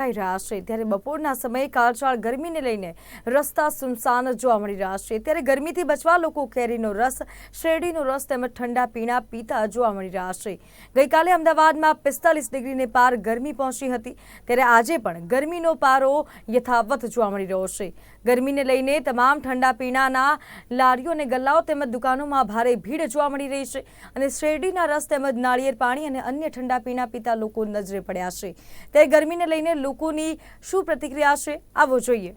આવી રહ્યા છે. ત્યારે બપોરના સમયે કાળઝાળ ગરમીને લઈને રસ્તા સુનસાન જોવા મળી રહ્યા છે. ત્યારે ગરમીથી બચવા લોકો કેરીનો રસ, શેરડીનો રસ તેમજ ઠંડા પીણા પીતા જોવા મળી રહ્યા છે. ગઈકાલે અમદાવાદમાં પિસ્તાલીસ ડિગ્રીને પાર ગરમી પહોંચી હતી. ત્યારે આજે પણ ગરમીનો પારો યથાવત જોવા મળી રહ્યો છે. ગરમીને લઈને તમામ ઠંડા પીણાના લારીઓ અને ગલ્લાઓ તેમજ દુકાનોમાં ભારે ભીડ જોવા મળી રહી છે અને શેરડીના રસ તેમજ નાળિયેર પાણી અને અન્ય ઠંડા પીણા પીતા લોકો નજરે પડ્યા છે. ત્યારે ગરમીને લઈને લોકોની શું પ્રતિક્રિયા છે? આવો જોઈએ.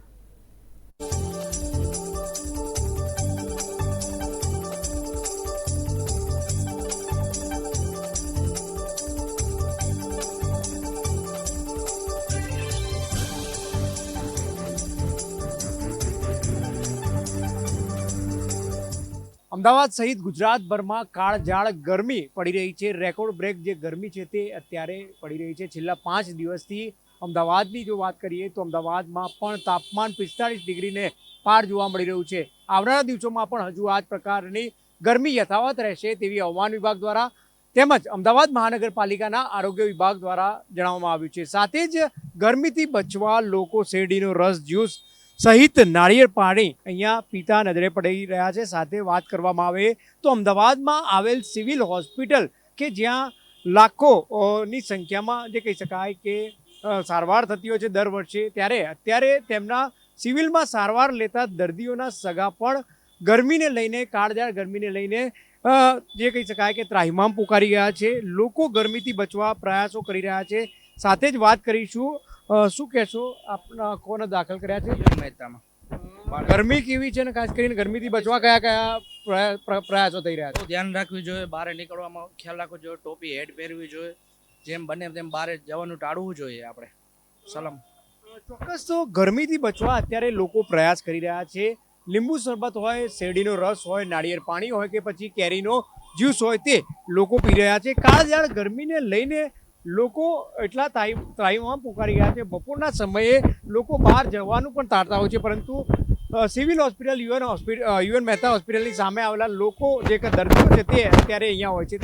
અમદાવાદ સહિત ગુજરાતભરમાં કાળઝાળ ગરમી પડી રહી છે. રેકોર્ડ બ્રેક જે ગરમી છે તે અત્યારે પડી રહી છે. છેલ્લા પાંચ દિવસથી અમદાવાદની જો વાત કરીએ તો અમદાવાદમાં પણ તાપમાન પિસ્તાળીસ ડિગ્રીને પાર જોવા મળી રહ્યું છે. આવનારા દિવસોમાં પણ હજુ આ જ પ્રકારની ગરમી યથાવત રહેશે તેવી હવામાન વિભાગ દ્વારા તેમજ અમદાવાદ મહાનગરપાલિકાના આરોગ્ય વિભાગ દ્વારા જણાવવામાં આવ્યું છે. સાથે જ ગરમીથી બચવા લોકો શેરડીનો રસ, જ્યુસ સહિત નાળિયેર પાણી અહીંયા પીતા નજરે પડી રહ્યા છે. સાથે વાત કરવામાં આવે તો અમદાવાદમાં આવેલ સિવિલ હોસ્પિટલ કે જ્યાં લાખોની સંખ્યામાં જે કહી શકાય કે સારવાર થતી હોય છે દર વર્ષે. ત્યારે અત્યારે તેમના સિવિલમાં સારવાર લેતા દર્દીઓના સગા પણ ગરમીને લઈને કાળજાળ ગરમીને લઈને જે કહી શકાય કે ત્રાહિમામ પુકારી ગયા છે. લોકો ગરમીથી બચવા પ્રયાસો કરી રહ્યા છે. સાથે જ વાત કરીશું શું કહેશો? આપના કોને દાખલ કર્યા છે? મહેતામાં. ગરમી કેવી છે ને ખાસ કરીને ગરમીથી બચવા કયા કયા પ્રયા- પ્ર- પ્રયાસો થઈ રહ્યા છે? ધ્યાન રાખવું જોઈએ બહાર નીકળવામાં ખ્યાલ રાખવો જોઈએ ટોપી હેડ પહેરવી જોઈએ. જેમ બને તેમ બહાર જવાનું ટાળવું જોઈએ આપણે. સલામ. ચોક્કસ તો ગરમીથી બચવા અત્યારે લોકો પ્રયાસ કરી રહ્યા છે. લીંબુ શરબત હોય, શેરડીનો રસ હોય, નાળિયેર પાણી હોય કે પછી કેરીનો જ્યુસ હોય તે લોકો પી રહ્યા છે. કાળઝાળ ગરમીને લઈને લોકો એટલા ત્રાહીમાં પુકારી ગયા છે. બપોરના સમયે લોકો બહાર જવાનું પણ ટાળતા હોય છે, પરંતુ civil hospital, UN hospital UN Mehta હોસ્પિટલની સામે આવેલા લોકો જે દર્દીઓ છે તે અત્યારે અહીંયા હોય છે.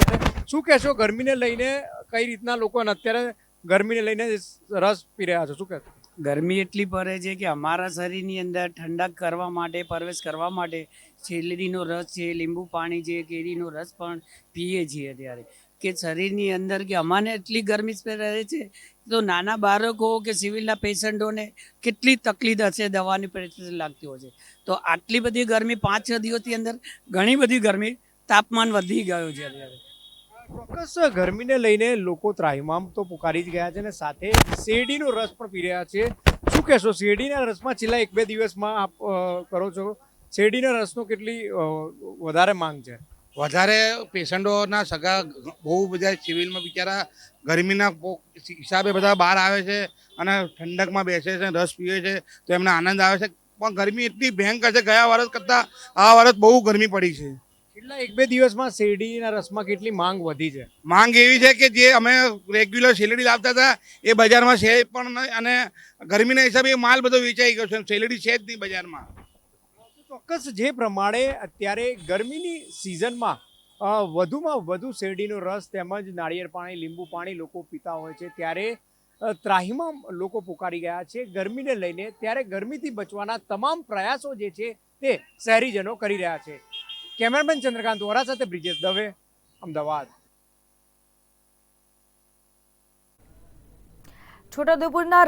શું કહેશો ગરમીને લઈને કઈ રીતના લોકોને અત્યારે ગરમીને લઈને રસ પી રહ્યા છો? શું કહેશો? ગરમી એટલી પડે છે કે અમારા શરીરની અંદર ઠંડક કરવા માટે, પરવેશ કરવા માટે શેરડીનો રસ છે, લીંબુ પાણી છે, કેરીનો રસ પણ પીએ છીએ અત્યારે. કે શરીરની અંદર કે અમાને એટલી ગરમી રહે છે તો નાના બાળકો કે સિવિલના પેશન્ટોને કેટલી તકલીફ હશે દવાની પ્રેશર લાગતી હોય છે. તો આટલી બધી ગરમી પાંચ છ દિવસની અંદર ઘણી બધી ગરમી તાપમાન વધી ગયું છે અત્યારે. ચોક્કસ ગરમીને લઈને લોકો ત્રાહિમામ તો પુકારી જ ગયા છે અને સાથે શેરડીનો રસ પણ પી રહ્યા છે. શું કહેશો? શેરડીના રસમાં છેલ્લા એક બે દિવસમાં આપ કરો છો? શેરડીના રસનો કેટલી વધારે માંગ છે? વધારે પેશન્ટોના સગા બહુ બધા સિવિલમાં બિચારા ગરમીના હિસાબે બધા બહાર આવે છે અને ઠંડકમાં બેસે છે, રસ પીવે છે, તો એમને આનંદ આવે છે. પણ ગરમી એટલી ભયંકર છે, ગયા વર્ષ કરતાં આ વર્ષ બહુ ગરમી પડી છે. છેલ્લા એક બે દિવસમાં શેરડીના રસમાં કેટલી માંગ વધી છે? માંગ એવી છે કે જે અમે રેગ્યુલર શેરડી લાવતા હતા એ બજારમાં છે પણ અને ગરમીના હિસાબે માલ બધો વેચાઈ ગયો છે શેરડી છે જ નહીં બજારમાં. ચોક્કસ જે પ્રમાણે અત્યારે ગરમીની સિઝનમાં વધુમાં વધુ શેરડીનો રસ તેમજ નાળિયેર પાણી લીંબુ પાણી લોકો પીતા હોય છે ત્યારે ત્રાહીમાં લોકો પુકારી ગયા છે ગરમીને લઈને ત્યારે ગરમીથી બચવાના તમામ પ્રયાસો જે છે તે શહેરીજનો કરી રહ્યા છે. કેમેરામેન ચંદ્રકાંત વોરા સાથે બ્રિજેશ દવે અમદાવાદ. છોટાઉદેપુરના